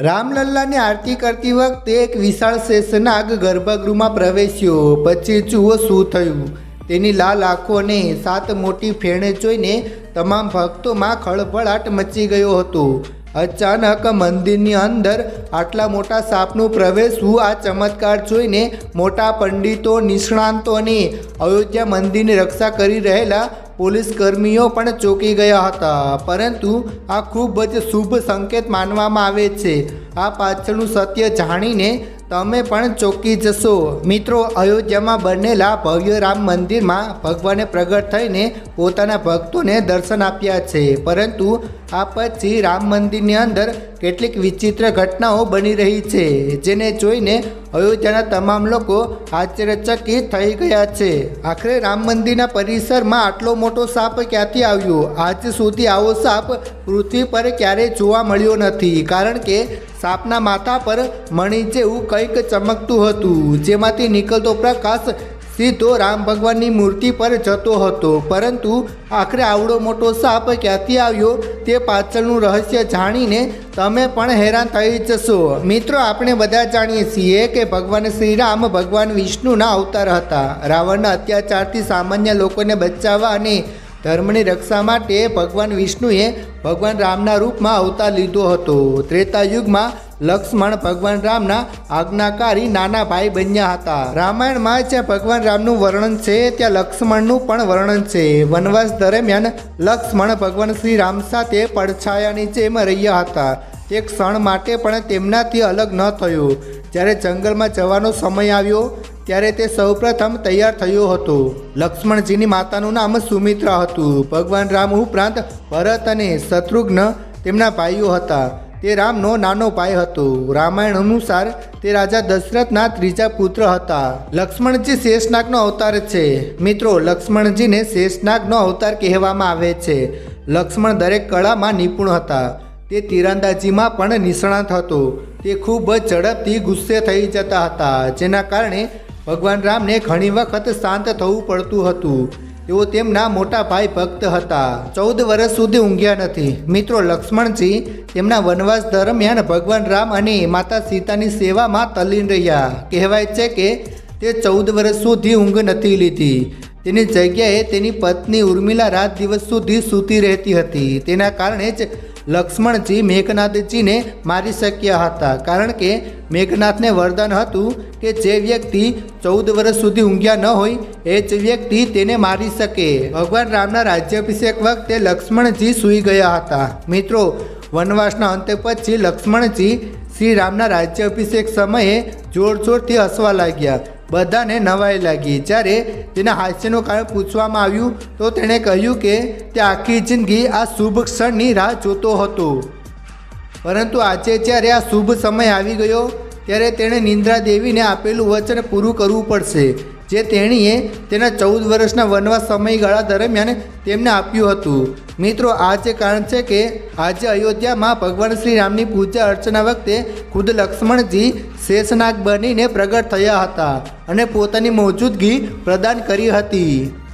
રામલલ્લાની આરતી કરતી વખતે એક વિશાળ શેષનાગ ગર્ભગૃહમાં પ્રવેશ્યો. પછી જુઓ શું થયું. તેની લાલ આંખોને સાત મોટી ફેણે જોઈને તમામ ભક્તોમાં ખળભળાટ મચી ગયો હતો. અચાનક મંદિરની અંદર આટલા મોટા સાપનું પ્રવેશવું આ ચમત્કાર જોઈને મોટા પંડિતો, નિષ્ણાંતો અયોધ્યા મંદિરની રક્ષા કરી રહેલા પોલીસ કર્મીઓ પણ ચોંકી ગયા હતા. પરંતુ આ ખૂબ જ શુભ સંકેત માનવામાં આવે છે. આ પાછળનું સત્ય જાણીને તમે પણ ચોંકી જશો. મિત્રો, અયોધ્યામાં બનેલા ભવ્ય રામ મંદિરમાં ભગવાને પ્રગટ થઈને પોતાના ભક્તોને દર્શન આપ્યા છે. પરંતુ આ પછી રામ મંદિરની અંદર કેટલીક વિચિત્ર ઘટનાઓ બની રહી છે, જેને જોઈને અયોધ્યાના તમામ લોકો આશ્ચર્યચકિત થઈ ગયા છે. આખરે રામ મંદિરના પરિસરમાં આટલો મોટો સાપ ક્યાંથી આવ્યો? આજ સુધી આવો સાપ પૃથ્વી પર ક્યારેય જોવા મળ્યો નથી, કારણ કે સાપના માથા પર મણી જેવું કંઈક ચમકતું હતું, જેમાંથી નીકળતો પ્રકાશ સીધો રામ ભગવાનની મૂર્તિ પર જતો હતો. પરંતુ આખરે આવડો મોટો સાપ ક્યાંથી આવ્યો તે પાછળનું રહસ્ય જાણીને તમે પણ હેરાન થઈ જશો. મિત્રો, આપણે બધા જાણીએ છીએ કે ભગવાન શ્રી રામ ભગવાન વિષ્ણુના અવતાર હતા. રાવણના અત્યાચારથી સામાન્ય લોકોને બચાવવા અને ધર્મની રક્ષા માટે ભગવાન વિષ્ણુએ ભગવાન રામના રૂપમાં અવતાર લીધો હતો. ત્રેતા યુગમાં લક્ષ્મણ ભગવાન રામના આજ્ઞાકારી નાના ભાઈ બન્યા હતા. રામાયણમાં જ્યાં ભગવાન રામનું વર્ણન છે, ત્યાં લક્ષ્મણનું પણ વર્ણન છે. વનવાસ દરમિયાન લક્ષ્મણ ભગવાન શ્રી રામ સાથે પડછાયાની જેમ રહ્યા હતા. એક ક્ષણ માટે પણ તેમનાથી અલગ ન થયો. જ્યારે જંગલમાં જવાનો સમય આવ્યો ત્યારે તે સૌપ્રથમ તૈયાર થયો હતો. લક્ષ્મણજીની માતાનું નામ સુમિત્રા હતું. ભગવાન રામ ઉપરાંત ભરત અને શત્રુઘ્ન તેમના ભાઈઓ હતા. તે રામનો નાનો ભાઈ હતો. રામાયણ અનુસાર તે રાજા દશરથના ત્રીજા પુત્ર હતા. લક્ષ્મણજી શેષનાગનો અવતાર છે. મિત્રો, લક્ષ્મણજીને શેષનાગનો અવતાર કહેવામાં આવે છે. લક્ષ્મણ દરેક કળામાં નિપુણ હતા. તે તીરંદાજીમાં પણ નિષ્ણાત હતો. તે ખૂબ જ ઝડપથી ગુસ્સે થઈ જતા હતા, જેના કારણે ભગવાન રામને ઘણી વખત શાંત થવું પડતું હતું. તેઓ તેમના મોટા ભાઈ ભક્ત હતા. ચૌદ વર્ષ સુધી ઊંઘ્યા નથી. મિત્રો લક્ષ્મણજી તેમના વનવાસ દરમિયાન ભગવાન રામ અને માતા સીતાની સેવામાં તલ્લીન રહ્યા. કહેવાય છે કે તે ચૌદ વર્ષ સુધી ઊંઘ નથી લીધી. તેની જગ્યાએ તેની પત્ની ઉર્મિલા રાત દિવસ સુધી સૂતી રહેતી હતી. તેના કારણે જ લક્ષ્મણજી મેઘનાથજીને મારી શક્યા હતા. કારણ કે મેઘનાથને વરદાન હતું કે જે વ્યક્તિ ચૌદ વર્ષ સુધી ઊંઘ્યા ન હોય, એ જ વ્યક્તિ તેને મારી શકે. ભગવાન રામના રાજ્યાભિષેક વખતે લક્ષ્મણજી સૂઈ ગયા હતા. મિત્રો, વનવાસના અંતે પછી લક્ષ્મણજી શ્રી રામના રાજ્યાભિષેક સમયે જોર જોરથી હસવા લાગ્યા. બધાને નવાઈ લાગી. જ્યારે તેના હાસ્યનું કારણ પૂછવામાં આવ્યું, તો તેણે કહ્યું કે તે આખી જિંદગી આ શુભ ક્ષણની રાહ જોતો હતો. પરંતુ આજે જ્યારે આ શુભ સમય આવી ગયો, ત્યારે તેણે નિંદ્રા દેવીને આપેલું વચન પૂરું કરવું પડશે. જે તેણીએ તેના ચૌદ વર્ષના વનવાસ સમયગાળા દરમિયાન તેમને આપ્યું હતું. મિત્રો, આ જે કારણ છે કે આજે અયોધ્યામાં ભગવાન શ્રી રામની પૂજા અર્ચના વખતે ખુદ લક્ષ્મણજી શેષનાગ બનીને પ્રગટ થયા હતા અને પોતાની મોજૂદગી પ્રદાન કરી હતી.